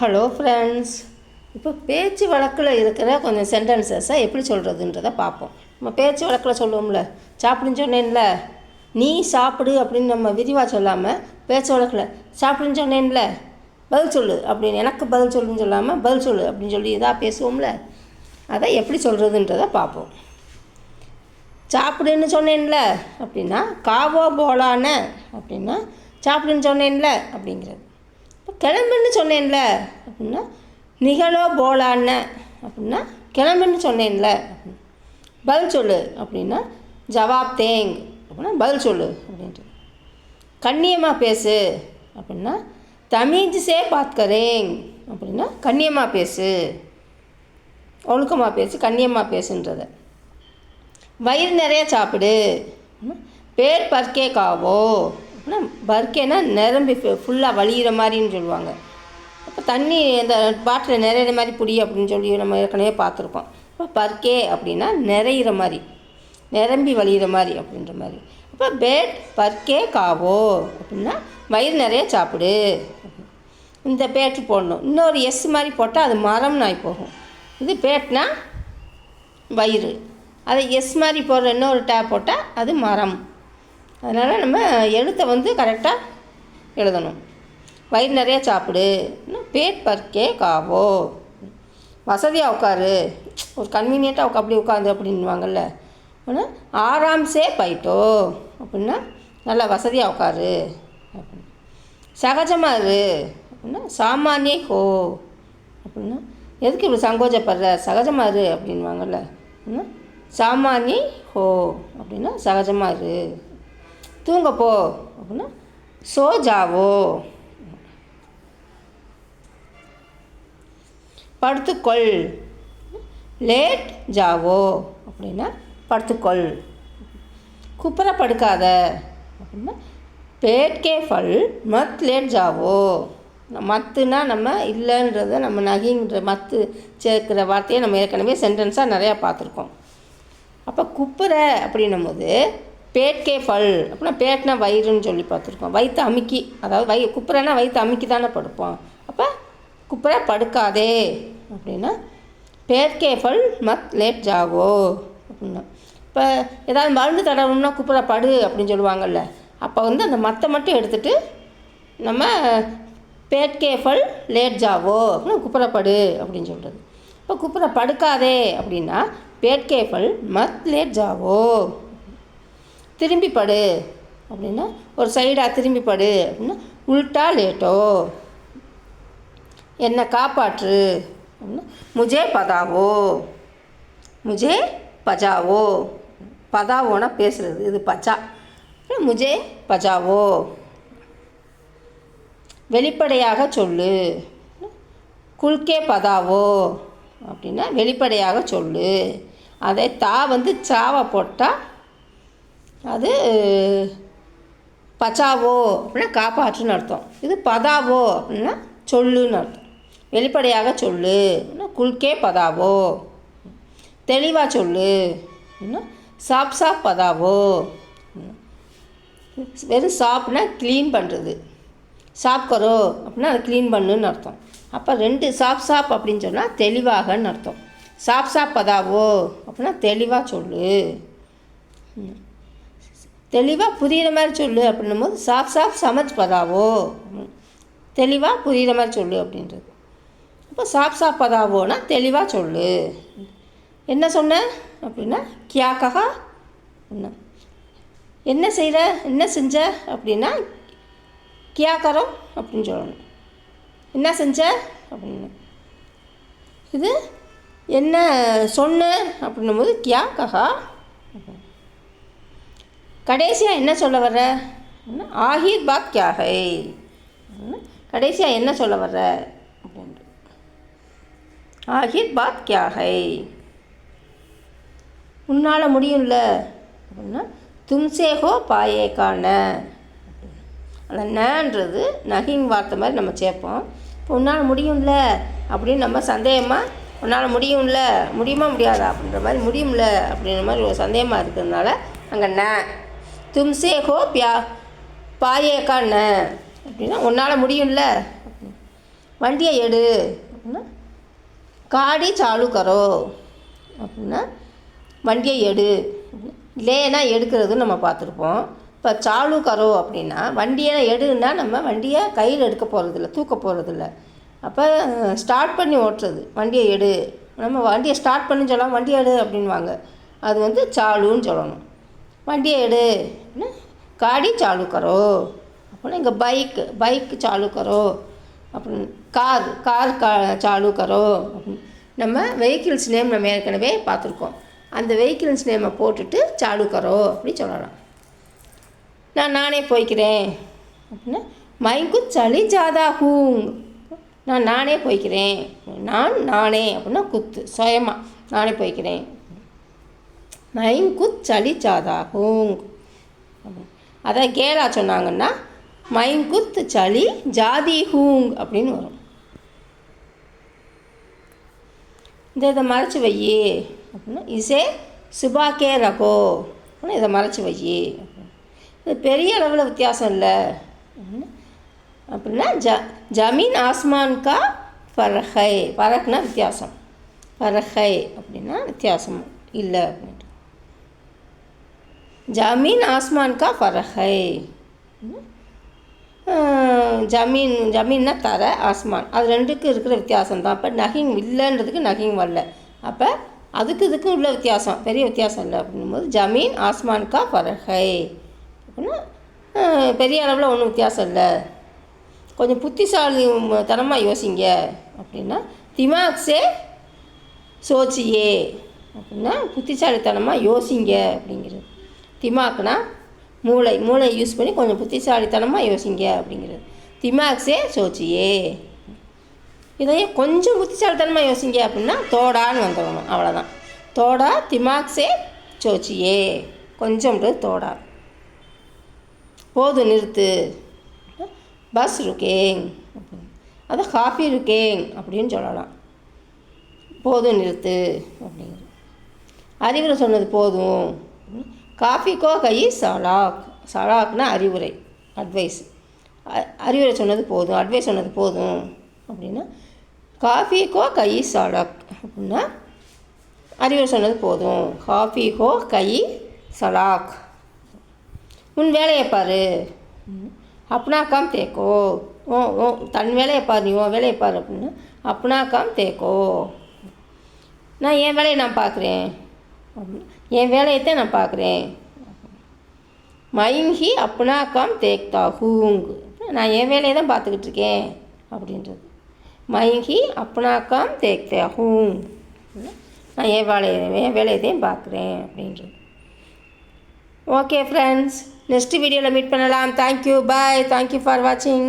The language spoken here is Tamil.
ஹலோ ஃப்ரெண்ட்ஸ் இப்போ பேச்சு வழக்கில் இருக்கிற கொஞ்சம் சென்டென்சஸை எப்படி சொல்கிறதுன்றதை பார்ப்போம். நம்ம பேச்சு வழக்கில் சொல்லுவோம்ல சாப்பிடுன்னு சொன்னேன்ல நீ சாப்பிடு அப்படின்னு நம்ம விரிவாக சொல்லாமல் பேச்சு வழக்கில் சாப்பிடுன்னு சொன்னேன்ல பதில் சொல்லு அப்படின்னு எனக்கு பதில் சொல்லுன்னு சொல்லாமல் பதில் சொல்லு அப்படின்னு சொல்லி இதாக பேசுவோம்ல அதை எப்படி சொல்கிறதுன்றதை பார்ப்போம். சாப்பிடுன்னு சொன்னேன்ல அப்படின்னா காவோ போலான அப்படின்னா சாப்பிடுன்னு சொன்னேன்ல அப்படிங்கிறது. கிளம்புன்னு சொன்னேன்ல. அப்படின்னா நிகழோ போலான்னு. அப்படின்னா கிளம்புன்னு சொன்னேன்ல. பதில் சொல்லு. அப்படின்னா ஜவாப் தேங். அப்படின்னா பதில் சொல்லு. அப்படின்ட்டு. கண்ணியமாக பேசு. அப்படின்னா தமிழ் சே அப்படின்னா கண்ணியமாக பேசு. ஒழுக்கமாக பேசு கண்ணியமாக பேசுன்றதை. வயிறு நிறைய சாப்பிடு. பேர் பர்க்கே காவோ. பர்க்கேனா நிரம்பி ஃபுல்லாக வழியிற மாதிரின்னு சொல்லுவாங்க. அப்போ தண்ணி இந்த பாட்டில் நிறையிற மாதிரி புடி அப்படின்னு சொல்லி நம்ம ஏற்கனவே பார்த்துருக்கோம். அப்போ பர்க்கே அப்படின்னா நிறையிற மாதிரி நிரம்பி வலிகிற மாதிரி அப்படின்ற மாதிரி. அப்போ பேட் பர்க்கே காவோ அப்படின்னா வயிறு நிறைய சாப்பிடு. இந்த பேட்டு போடணும். இன்னொரு எஸ் மாதிரி போட்டால் அது மரம் நாய் போகும். இது பேட்னா வயிறு. அதை எஸ் மாதிரி போடுற இன்னொரு டேப் போட்டால் அது மரம். அதனால் நம்ம எழுத்தை வந்து கரெக்டாக எழுதணும். வயிறு நிறைய சாப்பிடு. இன்னும் பேட் பர்க்கே காவோ. வசதியாக உட்காரு. ஒரு கன்வீனியண்ட்டாக உட்கா அப்படி உட்காந்து அப்படின்வாங்கல்ல ஆனால் ஆராம்சே பைட்டோ அப்படின்னா நல்லா வசதியாக உட்காரு. அப்படின்னு சகஜமாக இரு. அப்படின்னா சாமானியே ஹோ. அப்படின்னா எதுக்கு இப்படி சங்கோஜப்படுற? சகஜமாக இரு அப்படின்வாங்கல்ல அப்படின்னா சாமானிய ஹோ. அப்படின்னா சகஜமாக இரு. தூங்க போ அப்படின்னா சோ ஜாவோ படுத்துக்கொள். லேட் ஜாவோ. அப்படின்னா படுத்துக்கொள். குப்பரை படுக்காத. அப்படின்னா பேட்கே ஃபல். மத் லேட் ஜாவோ. மத்துனா நம்ம இல்லைன்றத நம்ம நகிங்கிற மத்து சேர்க்குற வார்த்தையை நம்ம ஏற்கனவே சென்டென்ஸாக நிறையா பார்த்துருக்கோம். அப்போ குப்புற அப்படின்னும் போது பேட்கே ஃபல் அப்படின்னா பேட்னா வயிறுன்னு சொல்லி பார்த்துருக்கோம். வயிற்று அமுக்கி அதாவது வய குப்புறனா வயிற்று அமுக்கி தானே படுப்போம். அப்போ குப்புற படுக்காதே அப்படின்னா பேட்கே ஃபல் மத் லேட் ஜாவோ அப்படின்னா. இப்போ ஏதாவது மருந்து தடவணும்னா குப்புற படு அப்படின்னு சொல்லுவாங்கல்ல. அப்போ வந்து அந்த மத்தை மட்டும் எடுத்துகிட்டு நம்ம பேட்கே ஃபல் லேட் ஜாவோ அப்படின்னு குப்புறப்படு அப்படின்னு சொல்கிறது இப்போ குப்புற படுக்காதே அப்படின்னா பேட்கே ஃபல் மத் லேட் ஜாவோ திரும்பி படு. அப்படின்னா ஒரு சைடாக திரும்பி படு. அப்படின்னா உல்ட்டா லேட்டோ. என்னை காப்பாற்று. அப்படின்னா முஜே பதாவோ. முஜே பஜாவோ. பதாவோனா பேசுகிறது இது பஜா. முஜே பஜாவோ. வெளிப்படையாக சொல்லு. குல்கே பதாவோ. அப்படின்னா வெளிப்படையாக சொல்லு. அதை தா வந்து சாவை போட்டால் அது பச்சாவோ அப்படின்னா காப்பாற்றுன்னு அர்த்தம். இது பதாவோ அப்படின்னா சொல்லுன்னு அர்த்தம். வெளிப்படையாக சொல்லு. குல்கே பதாவோ. தெளிவாக சொல்லு. சாப் சாப் பதாவோ. வெறும் சாப்னா க்ளீன் பண்ணுறது சாப் கரோ அப்படின்னா அதை க்ளீன் பண்ணுன்னு அர்த்தம். அப்போ ரெண்டு சாப் சாப் அப்படின்னு சொன்னால் தெளிவாகன்னு அர்த்தம். சாப் சாப் பதாவோ அப்படின்னா தெளிவாக சொல்லு. தெளிவாக புரிகிற மாதிரி சொல்லு அப்படின்னும் போது சாஃப் சாஃப் சமஜ் பதாவோ? தெளிவாக புரிகிற மாதிரி சொல்லு அப்படின்றது. அப்போ சாப் சாப் பதாவோனா தெளிவாக சொல்லு. என்ன சொன்ன? அப்படின்னா கியா கஹா? என்ன? என்ன செய்கிற என்ன செஞ்ச? அப்படின்னா கியா கரோம் அப்படின்னு சொல்லணும். என்ன செஞ்ச? அப்படின்னு. இது என்ன சொன்ன? அப்படின்னும் போது கியா கஹா? கடைசியாக என்ன சொல்ல வர்ற? அப்படின்னா ஆஹீர் கடைசியாக என்ன? சொல்ல வர்ற? அப்படின்ட்டு. ஆஹிர் பாத் உன்னால் முடியும்ல? அப்படின்னா தும்சே ஹோ காண. அந்த நன்றது நகிங் வார்த்தை மாதிரி நம்ம சேர்ப்போம். இப்போ உன்னால் முடியும்ல? அப்படின்னு நம்ம சந்தேகமாக உன்னால் முடியும்ல? முடியுமா முடியாதா? அப்படின்ற மாதிரி முடியும்ல? அப்படின்ற மாதிரி ஒரு சந்தேகமாக இருக்கிறதுனால அங்கே ந. தும்சே ஹோ பியா பாயே கண்ண. அப்படின்னா உன்னால் முடியும்ல. வண்டியை எடு. அப்படின்னா காடி சாலு கரோ. அப்படின்னா வண்டியை எடு. லேனா எடுக்கிறதுன்னு நம்ம பார்த்துருப்போம். இப்போ சாலு கரோ அப்படின்னா வண்டியை எடுன்னா நம்ம வண்டியை கையில் எடுக்க போகிறதில்ல தூக்க போகிறதில்ல அப்போ ஸ்டார்ட் பண்ணி ஓட்டுறது. வண்டியை எடு. நம்ம வண்டியை ஸ்டார்ட் பண்ணி சொல்லலாம் வண்டியை எடு அப்படின்வாங்க அது வந்து சாலுன்னு சொல்லணும். வண்டியை எடு அப்படின்னா காடி சாலு கரோ. அப்படின்னா இங்கே பைக் பைக் சாலு கரோ. அப்படின்னு கார் கார் கா சாலு கரோ. அப்படின்னு நம்ம வெஹிக்கிள்ஸ் நேம் நம்ம ஏற்கனவே பார்த்துருக்கோம். அந்த வெஹிக்கிள்ஸ் நேமை போட்டுட்டு சாலு கரோ அப்படி சொல்லலாம். நான் நானே போய்க்கிறேன். அப்படின்னா மைக்கு சளி ஜாதா ஹூங். நான் நானே போய்க்கிறேன். நான் நானே அப்படின்னா குத்து சுயமாக நானே போய்க்கிறேன். மைங்குத் சளி ஜாதா ஹூங் அதான் கேலா சொன்னாங்கன்னா மைங்குத் சளி ஜாதி ஹூங் அப்படின்னு வரும். இந்த இதை மறைச்சி வை அப்படின்னா இசே சுபாக்கே ரகோ. அப்படின்னா இதை மறைச்சி வை இது பெரிய அளவில் வித்தியாசம் இல்லை. அப்படின்னா ஜ ஜமீன் ஆஸ்மான் கா பரஹை பரஹ்னா வித்தியாசம். பரஹை அப்படின்னா வித்தியாசம் இல்லை அப்படின்ட்டு. ஜமீன் ஆஸ்மான் கா ஃபரஹை. ஜமீன் ஜமீன்னா தர ஆஸ்மான். அது ரெண்டுக்கும் இருக்கிற வித்தியாசம் தான். அப்போ நகிங் இல்லைன்றதுக்கு நகிங் வரல. அப்போ அதுக்கு இதுக்கும் உள்ள வித்தியாசம் பெரிய வித்தியாசம் இல்லை அப்படிங்கும்போது ஜமீன் ஆஸ்மான் கா ஃபரஹை. அப்படின்னா பெரிய அளவில் ஒன்றும் வித்தியாசம் இல்லை. கொஞ்சம் புத்திசாலி தனமாக யோசிங்க. அப்படின்னா திமாக்ஸே சோச்சியே. அப்படின்னா புத்திசாலித்தனமாக யோசிங்க அப்படிங்கிறது. திமாக்னா மூளை மூளை யூஸ் பண்ணி கொஞ்சம் புத்திசாலித்தனமாக யோசிங்க அப்படிங்கிறது. திமாக்ஸே சோச்சியே. இதையே கொஞ்சம் புத்திசாலித்தனமாக யோசிங்க அப்படின்னா தோடான்னு வந்துடணும் அவ்வளோதான் தோடா திமாக்ஸே சோச்சியே. கொஞ்சம்ன்றது தோடா. போதும் நிறுத்து. பஸ் ருக்கேங் அதை காஃபி ருக்கேங் அப்படின்னு சொல்லலாம். போதும் நிறுத்து அப்படிங்கிறது. அறிவுரை சொன்னது போதும். காஃபிக்கோ கை சலாக் சலாக்னா அறிவுரை அட்வைஸ் அறிவுரை சொன்னது போதும் அட்வைஸ் சொன்னது போதும் அப்படின்னா காஃபிக்கோ கை சலாக் அப்படின்னா அறிவுரை சொன்னது போதும். காஃபிக்கோ கை சலாக். உன் வேலையை பாரு. அப்னா காம் தேக்கோ. ஓ ஓ தன் வேலையை பாரு நீ உன் வேலையை பாரு அப்படின்னா அப்னா காம் தேக்கோ. நான் என் வேலையை நான் பார்க்குறேன் என் வேலையைத்தான் நான் பார்க்குறேன். மைன்ஹி அப்னா காம் தேக்தா ஹூங். நான் என் வேலையை தான் பார்த்துக்கிட்டு இருக்கேன் அப்படின்றது. மைன்ஹி அப்னா காம் தேக்தா ஹூங். நான் என் வேலையை என் வேலையை தான் பார்க்குறேன் அப்படின்றது. ஓகே ஃப்ரெண்ட்ஸ் நெக்ஸ்ட் வீடியோவில் மீட் பண்ணலாம். Thank you bye thank you for வாட்சிங்